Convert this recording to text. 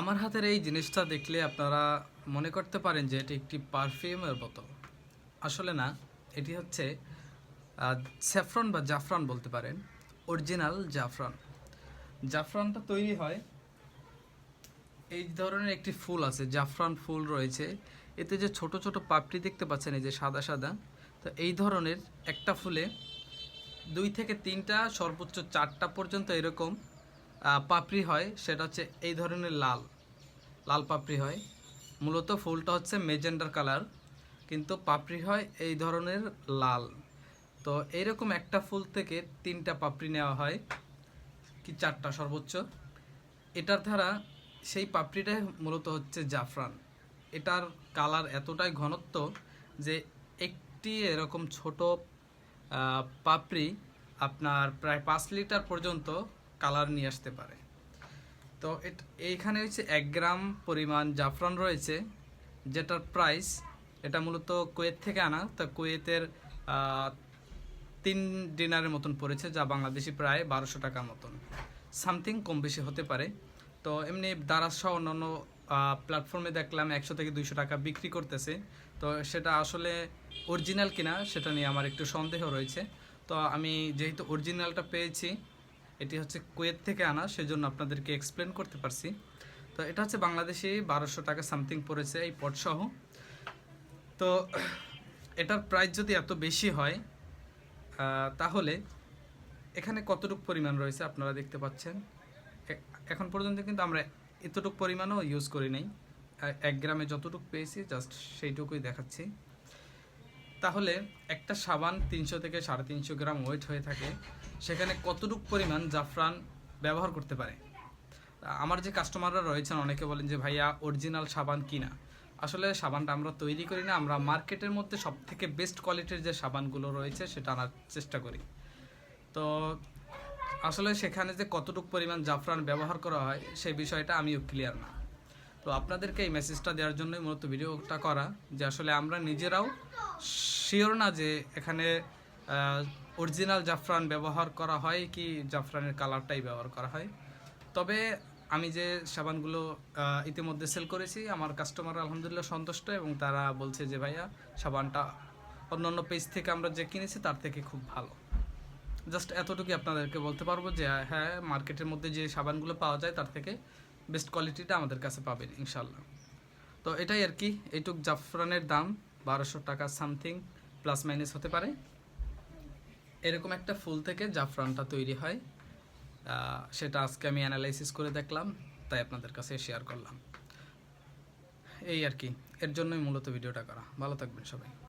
আমার হাতের এই জিনিসটা দেখলে আপনারা মনে করতে পারেন যে এটি একটি পারফিউমের বোতল আসলে না, এটি হচ্ছে স্যাফরন বা জাফরান বলতে পারেন, অরিজিনাল জাফরান। জাফরানটা তৈরি হয়, এই ধরনের একটি ফুল আছে, জাফরান ফুল রয়েছে। এতে যে ছোট ছোট পাপড়ি দেখতে পাচ্ছেন, এই যে সাদা সাদা, তো এই ধরনের একটা ফুলে দুই থেকে তিনটা, সর্বোচ্চ চারটা পর্যন্ত এরকম পাপড়ি হয়, সেটা হচ্ছে এই ধরনের লাল। লাল পাপড়ি হয়। মূলত ফুলটা হচ্ছে মেজেন্ডার কালার, কিন্তু পাপড়ি হয় এই ধরনের লাল। তো এইরকম একটা ফুল থেকে তিনটা পাপড়ি নেওয়া হয়, কি চারটা সর্বোচ্চ। এটার দ্বারা সেই পাপড়িটাই মূলত হচ্ছে জাফরান। এটার কালার এতটাই ঘনত্ব যে একটি এরকম ছোট পাপড়ি আপনার প্রায় পাঁচ লিটার পর্যন্ত কালার নিয়ে আসতে পারে। তো এইখানে হচ্ছে এক গ্রাম পরিমাণ জাফরান রয়েছে, যেটার প্রাইস এটা মূলত কুয়েত থেকে আনা, তা কুয়েতের তিন ডিনারের মতন পড়েছে, যা বাংলাদেশি প্রায় বারোশো টাকার মতন। সামথিং কম বেশি হতে পারে। তো এমনি দারাজ সহ অন্যান্য প্ল্যাটফর্মে দেখলাম একশো থেকে দুইশো টাকা বিক্রি করতেছে। তো সেটা আসলে অরিজিনাল কিনা, সেটা নিয়ে আমার একটু সন্দেহ রয়েছে। তো আমি যেহেতু অরিজিনালটা পেয়েছি এটি হচ্ছে কুয়েত থেকে আনা, সেজন্য আপনাদেরকে এক্সপ্লেন করতে পারছি। তো এটা হচ্ছে বাংলাদেশি বারোশো টাকা সামথিং পড়েছে এই পটসহ তো এটার প্রাইস যদি এত বেশি হয় তাহলে এখানে কতটুকু পরিমাণ রয়েছে আপনারা দেখতে পাচ্ছেন? এখন পর্যন্ত কিন্তু আমরা এতটুকু পরিমাণও ইউজ করি নাই। এক গ্রামে যতটুকু পেয়েছি জাস্ট সেইটুকুই দেখাচ্ছি। তাহলে একটা সাবান তিনশো থেকে সাড়ে তিনশো গ্রাম ওয়েট হয়ে থাকে, সেখানে কতটুকু পরিমাণ জাফরান ব্যবহার করতে পারে? আমার যে কাস্টমাররা রয়েছেন, অনেকে বলেন যে, ভাইয়া অরিজিনাল সাবান কিনা? আসলে সাবানটা আমরা তৈরি করি না, আমরা মার্কেটের মধ্যে সব থেকে বেস্ট কোয়ালিটির যে সাবানগুলো রয়েছে, সেটা আনার চেষ্টা করি। তো আসলে সেখানে যে কতটুকু পরিমাণ জাফরান ব্যবহার করা হয় সেই বিষয়টা আমিও ক্লিয়ার না। তো আপনাদেরকে এই মেসেজটা দেওয়ার জন্যই মূলত ভিডিওটা করা যে আসলে আমরা নিজেরাও শিওর না যে এখানে অরিজিনাল জাফরান ব্যবহার করা হয় কি জাফরানের কালারটাই ব্যবহার করা হয়। তবে আমি যে সাবানগুলো ইতিমধ্যে সেল করেছি, আমার কাস্টমার আলহামদুলিল্লাহ সন্তুষ্ট এবং তারা বলছে যে, ভাইয়া, সাবানটা অন্যান্য পেজ থেকে আমরা যে কিনেছি, তার থেকে খুব ভালো। জাস্ট এতটুকুই আপনাদেরকে বলতে পারব যে হ্যাঁ মার্কেটের মধ্যে যে সাবানগুলো পাওয়া যায়, তার থেকে বেস্ট কোয়ালিটিটা আমাদের কাছে পাবেন ইনশাল্লাহ তো এটাই আর কি, এইটুক জাফরানের দাম, বারোশো টাকা সামথিং, প্লাস মাইনাস হতে পারে। এরকম একটা ফুল থেকে জাফরানটা তৈরি হয় সেটা আজকে আমি অ্যানালাইসিস করে দেখলাম, তাই আপনাদের কাছে শেয়ার করলাম। এই আর কি, এর জন্যই মূলত ভিডিওটা করা। ভালো থাকবেন সবাই।